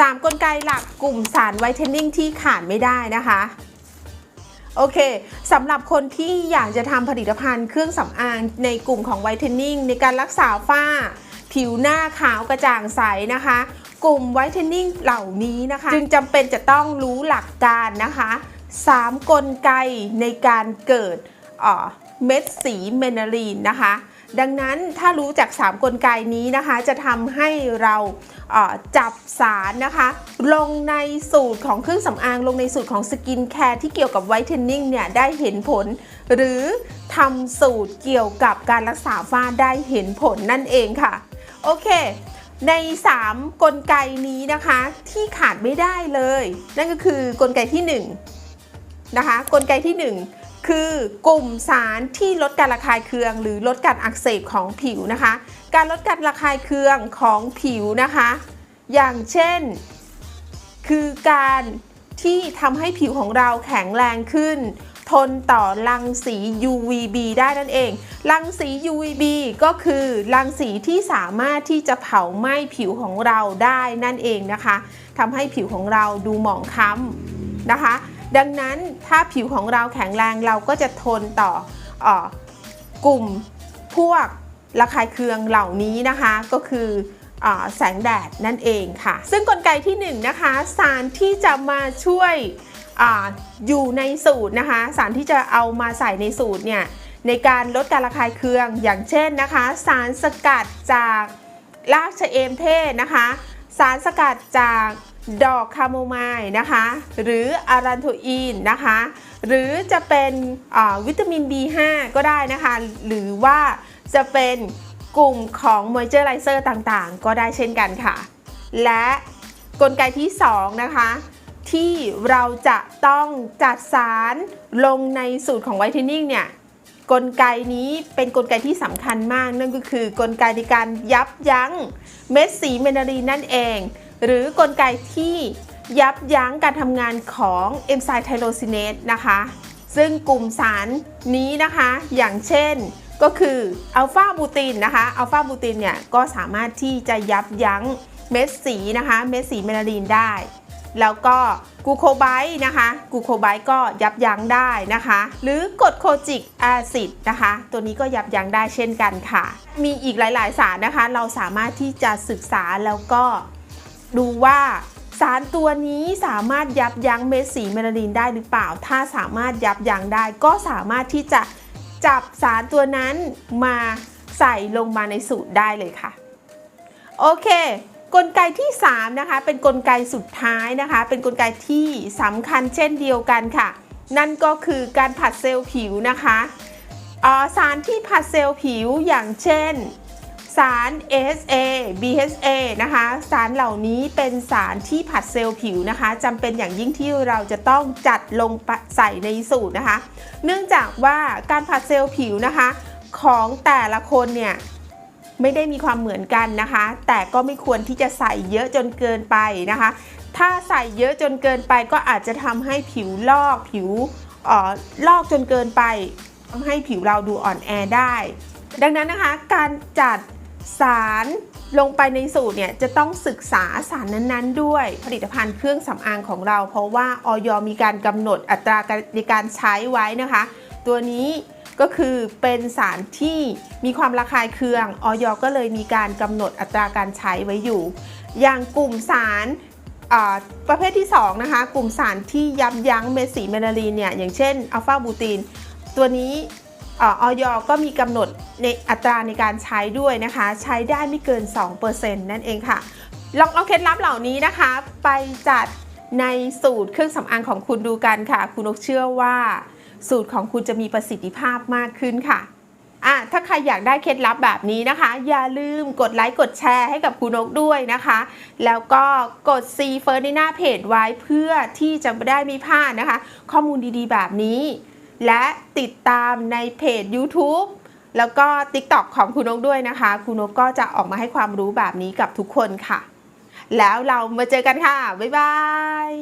3 กลไกหลักกลุ่มสารไวท์เทนนิ่งที่ขาดไม่ได้นะคะโอเคสำหรับคนที่อยากจะทำผลิตภัณฑ์เครื่องสำอางในกลุ่มของไวท์เทนนิ่งในการรักษาฝ้า ผิวหน้าขาวกระจ่างใสนะคะ กลุ่มไวท์เทนนิ่งเหล่านี้นะคะ จึงจำเป็นจะต้องรู้หลักการนะคะ 3 กลไกในการเกิดเอ่อเม็ดสีเมนารีนนะคะ ดังนั้นถ้ารู้จัก3 กลไกนี้นะคะ จะทำให้เราจับสารนะคะ ลงในสูตรของเครื่องสำอาง ลงในสูตรของสกินแคร์ที่เกี่ยวกับไวท์เทนนิ่งเนี่ยได้เห็นผล หรือทำสูตรเกี่ยวกับการรักษาฝ้าได้เห็นผลนั่นเองค่ะ โอเค ใน 3 กลไกนี้นะคะที่ขาดไม่ได้เลย นั่นก็คือกลไกที่ 1 นะคะ กลไกที่ 1 คือกลุ่มสารที่ลดการระคายเคือง หรือลดการอักเสบของผิวนะคะ การลดการระคายเคืองของผิวนะคะ อย่างเช่น คือการที่ทำให้ผิวของเราแข็งแรงขึ้น ทนต่อรังสี UVB ได้นั่นเอง รังสี UVB ก็คือรังสีที่สามารถที่จะเผาไหม้ผิวของเราได้นั่นเองนะคะทำให้ผิวของเราดูหมองคล้ำนะคะ ดังนั้นถ้าผิวของเราแข็งแรงเราก็จะทนต่ออกลุ่มพวกระคายเคืองเหล่านี้นะคะก็คือแสงแดดนั่นเองค่ะ ซึ่งกลไกที่1นงนะคะสารที่จะมาช่วยออยู่ในสูตรนะคะสารที่จะเอามาใส่ในสูตรเนี่ยในการลดการระคายเคืองอย่างเช่นนะคะ สารสกัดจากรากชะเอมเทศนะคะ สารสกัดจากดอกคาโมไมล์นะคะ หรืออารันโทอีนนะคะ หรือจะเป็นวิตามิน B5 ก็ได้นะคะ หรือว่าจะเป็นกลุ่มของมอยเจอร์ไรเซอร์ต่างๆ ก็ได้เช่นกันค่ะ และกลไกที่ 2 นะคะ ที่เราจะต้องจัดสารลงในสูตรของไวท์เทนนิ่งเนี่ยกลไกนี้เป็นกลไกที่สำคัญมาก นั่นก็คือกลไกในการยับยั้งเม็ดสีเมนารีนนั่นเอง หรือกลไกที่ยับยั้งการทำงานของเอนไซม์ไทโรซินเนสนะคะ ซึ่งกลุ่มสารนี้นะคะ อย่างเช่นก็คืออัลฟาบูตินนะคะ อัลฟาบูตินเนี่ยก็สามารถที่จะยับยั้งเม็ดสีนะคะ เม็ดสีเมลานีนได้ แล้วก็กูโคไบต์นะคะ กูโคไบต์ก็ยับยั้งได้นะคะ หรือกรดโคจิกแอซิดนะคะ ตัวนี้ก็ยับยั้งได้เช่นกันค่ะ มีอีกหลาย ๆ สารนะคะ เราสามารถที่จะศึกษาแล้วก็ ดูว่าสารตัวนี้สามารถยับยั้งเม็ดสีเมลานีนได้หรือเปล่า ถ้าสามารถยับยั้งได้ ก็สามารถที่จะจับสารตัวนั้นมาใส่ลงมาในสูตรได้เลยค่ะ โอเค กลไกที่ 3 นะคะ เป็นกลไกสุดท้ายนะคะ เป็นกลไกที่สำคัญเช่นเดียวกันค่ะ นั่นก็คือการผัดเซลล์ผิวนะคะอ่อสารที่ผัดเซลล์ผิวอย่างเช่น สาร AHA BHA นะคะ สารเหล่านี้เป็นสารที่ผัดเซลล์ผิวนะคะจำเป็นอย่างยิ่งที่เราจะต้องจัดลงใส่ในสูตรนะคะ เนื่องจากว่าการผัดเซลล์ผิวนะคะ ของแต่ละคนเนี่ยไม่ได้มีความเหมือนกันนะคะ แต่ก็ไม่ควรที่จะใส่เยอะจนเกินไปนะคะ ถ้าใส่เยอะจนเกินไปก็อาจจะทำให้ผิวลอกผิวอ่อลอกจนเกินไปทำให้ผิวเราดูอ่อนแอได้ ดังนั้นนะคะ การจัด สารลงไปในสูตรเนี่ยจะต้องศึกษาสารนั้นๆ ด้วยผลิตภัณฑ์เครื่องสำอางของเรา เพราะว่าออยมีการกำหนดอัตราการในการใช้ไว้นะคะ ตัวนี้ก็คือเป็นสารที่มีความระคายเคืองออยก็เลยมีการกำหนดอัตราการใช้ไว้อยู่ อย่างกลุ่มสารประเภทที่ 2 นะคะ กลุ่มสารที่ยับยั้งเมดสีเมนารีนเนี่ยอย่างเช่นอัลฟาบูติน ตัวนี้ ออยก็มีกำหนดในอัตราในการใช้ด้วยนะคะ ใช้ได้ไม่เกิน 2%นั่นเองค่ะ ลองเอาเคล็ดลับเหล่านี้นะคะ ไปจัดในสูตรเครื่องสำอางของคุณดูกันค่ะ คุณนกเชื่อว่า สูตรของคุณจะมีประสิทธิภาพมากขึ้นค่ะอะถ้าใครอยากได้เคล็ดลับแบบนี้นะคะ อย่าลืมกดไลค์กดแชร์ให้กับคุณนกด้วยนะคะ แล้วก็กด C เฟิร์ในหน้าเพจไว้เพื่อที่จะไม่ได้ไม่พลาดนะคะ ข้อมูลดีๆ แบบนี้ และติดตามในเพจ YouTube แล้วก็ TikTok ของคุณนกด้วยนะคะ คุณนกก็จะออกมาให้ความรู้แบบนี้กับทุกคนค่ะ แล้วเรามาเจอกันค่ะ บ๊ายบาย